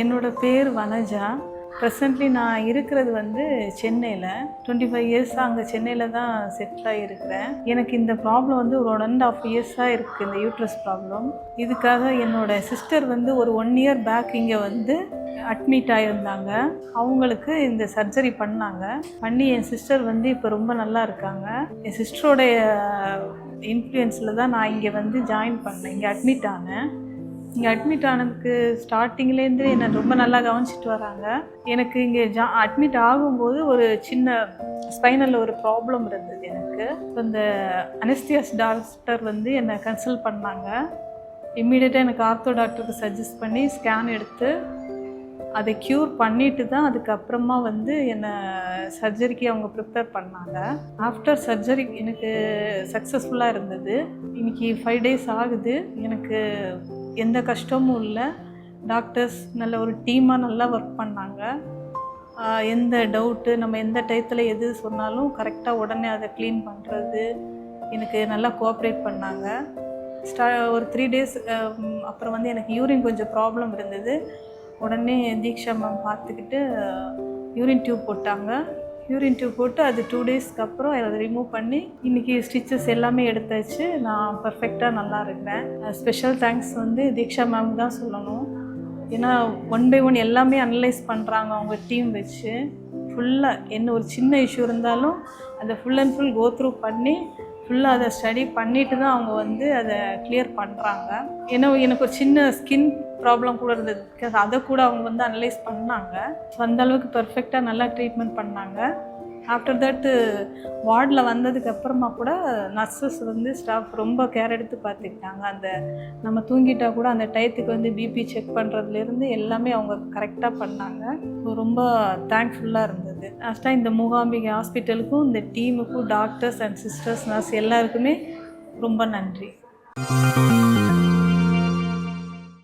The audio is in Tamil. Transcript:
என்னோட பேர் வனஜா. ப்ரெசன்ட்லி நான் இருக்கிறது வந்து சென்னையில். டுவெண்ட்டி ஃபைவ் இயர்ஸாக அங்கே சென்னையில் தான் செட்டில் ஆகியிருக்கிறேன் எனக்கு இந்த ப்ராப்ளம் வந்து ஒரு ஒன் அண்ட் ஆஃப் இயர்ஸாக இருக்குது இந்த யூட்ரஸ் ப்ராப்ளம் இதுக்காக என்னோட சிஸ்டர் வந்து ஒரு ஒன் இயர் பேக் இங்கே வந்து அட்மிட் ஆகியிருந்தாங்க அவங்களுக்கு இந்த சர்ஜரி பண்ணாங்க. பண்ணி என் சிஸ்டர் வந்து இப்போ ரொம்ப நல்லா இருக்காங்க. என் சிஸ்டரோடைய இன்ஃப்ளூயன்ஸில் தான் நான் இங்கே வந்து ஜாயின் பண்ணேன். இங்கே அட்மிட் ஆனேன். இங்கே அட்மிட் ஆனதுக்கு ஸ்டார்டிங்லேருந்து என்னை ரொம்ப நல்லா கவனிச்சிட்டு வராங்க. எனக்கு இங்கே ஜா அட்மிட் ஆகும்போது ஒரு சின்ன ஸ்பைனலில் ஒரு ப்ராப்ளம் இருந்தது எனக்கு. So, இந்த அனஸ்தியாஸ் டாக்டர் வந்து என்னை கன்சல்ட் பண்ணாங்க. இம்மீடியட்டாக எனக்கு ஆர்த்தோ டாக்டருக்கு சஜஸ்ட் பண்ணி ஸ்கேன் எடுத்து அதை க்யூர் பண்ணிட்டு தான் அதுக்கப்புறமா வந்து என்னை சர்ஜரிக்கு அவங்க ப்ரிப்பேர் பண்ணாங்க. ஆஃப்டர் சர்ஜரி எனக்கு சக்ஸஸ்ஃபுல்லாக இருந்தது. இன்றைக்கி ஃபைவ் டேஸ் ஆகுது. எனக்கு எந்த கஷ்டமும் இல்லை. டாக்டர்ஸ் நல்ல ஒரு டீமாக நல்லா ஒர்க் பண்ணாங்க. எந்த டவுட்டு நம்ம எந்த டயத்தில் எது சொன்னாலும் கரெக்டாக உடனே அதை க்ளீன் பண்ணுறது எனக்கு நல்லா கோஆப்ரேட் பண்ணாங்க. ஸ்டா ஒரு த்ரீ டேஸ் அப்புறம் வந்து எனக்கு யூரின் கொஞ்சம் ப்ராப்ளம் இருந்தது. உடனே தீக்ஷா மேம் பார்த்துக்கிட்டு யூரின் டியூப் போட்டாங்க. யூரின் டியூப் போட்டு அது டூ டேஸ்க்கு அப்புறம் அதை ரிமூவ் பண்ணி இன்றைக்கி ஸ்டிச்சஸ் எல்லாமே எடுத்தாச்சு. நான் பர்ஃபெக்டாக நல்லா இருக்கிறேன் ஸ்பெஷல் தேங்க்ஸ் வந்து தீக்ஷா மேம் தான் சொல்லணும். ஏன்னா ஒன் பை ஒன் எல்லாமே அனலைஸ் பண்ணுறாங்க அவங்க டீம் வச்சு. ஃபுல்லாக என்ன ஒரு சின்ன இஷ்யூ இருந்தாலும் அதை full and full go through பண்ணி ஃபுல்லாக அதை ஸ்டடி பண்ணிட்டு தான் அவங்க வந்து அதை கிளியர் பண்ணுறாங்க ஏன்னா எனக்கு ஒரு சின்ன ஸ்கின் ப்ராப்ளம் கூட இருந்தது. அதை கூட அவங்க வந்து அனலைஸ் பண்ணாங்க. ஸோ அந்த அளவுக்கு பர்ஃபெக்டாக நல்லா ட்ரீட்மெண்ட் பண்ணாங்க. ஆஃப்டர் தட் வார்டில் வந்ததுக்கு அப்புறமா கூட நர்சஸ் வந்து ஸ்டாஃப் ரொம்ப கேர் எடுத்து பார்த்துக்கிட்டாங்க. அந்த நம்ம தூங்கிட்டா கூட அந்த டயத்துக்கு வந்து பிபி செக் பண்ணுறதுலேருந்து எல்லாமே அவங்க கரெக்டாக பண்ணாங்க. ஸோ ரொம்ப தேங்க்ஃபுல்லாக இருந்தது. லாஸ்ட்டாக இந்த மூகாம்பிகை ஹாஸ்பிட்டலுக்கும் இந்த டீமுக்கும் டாக்டர்ஸ் அண்ட் சிஸ்டர்ஸ் நர்ஸ் எல்லாருக்குமே ரொம்ப நன்றி.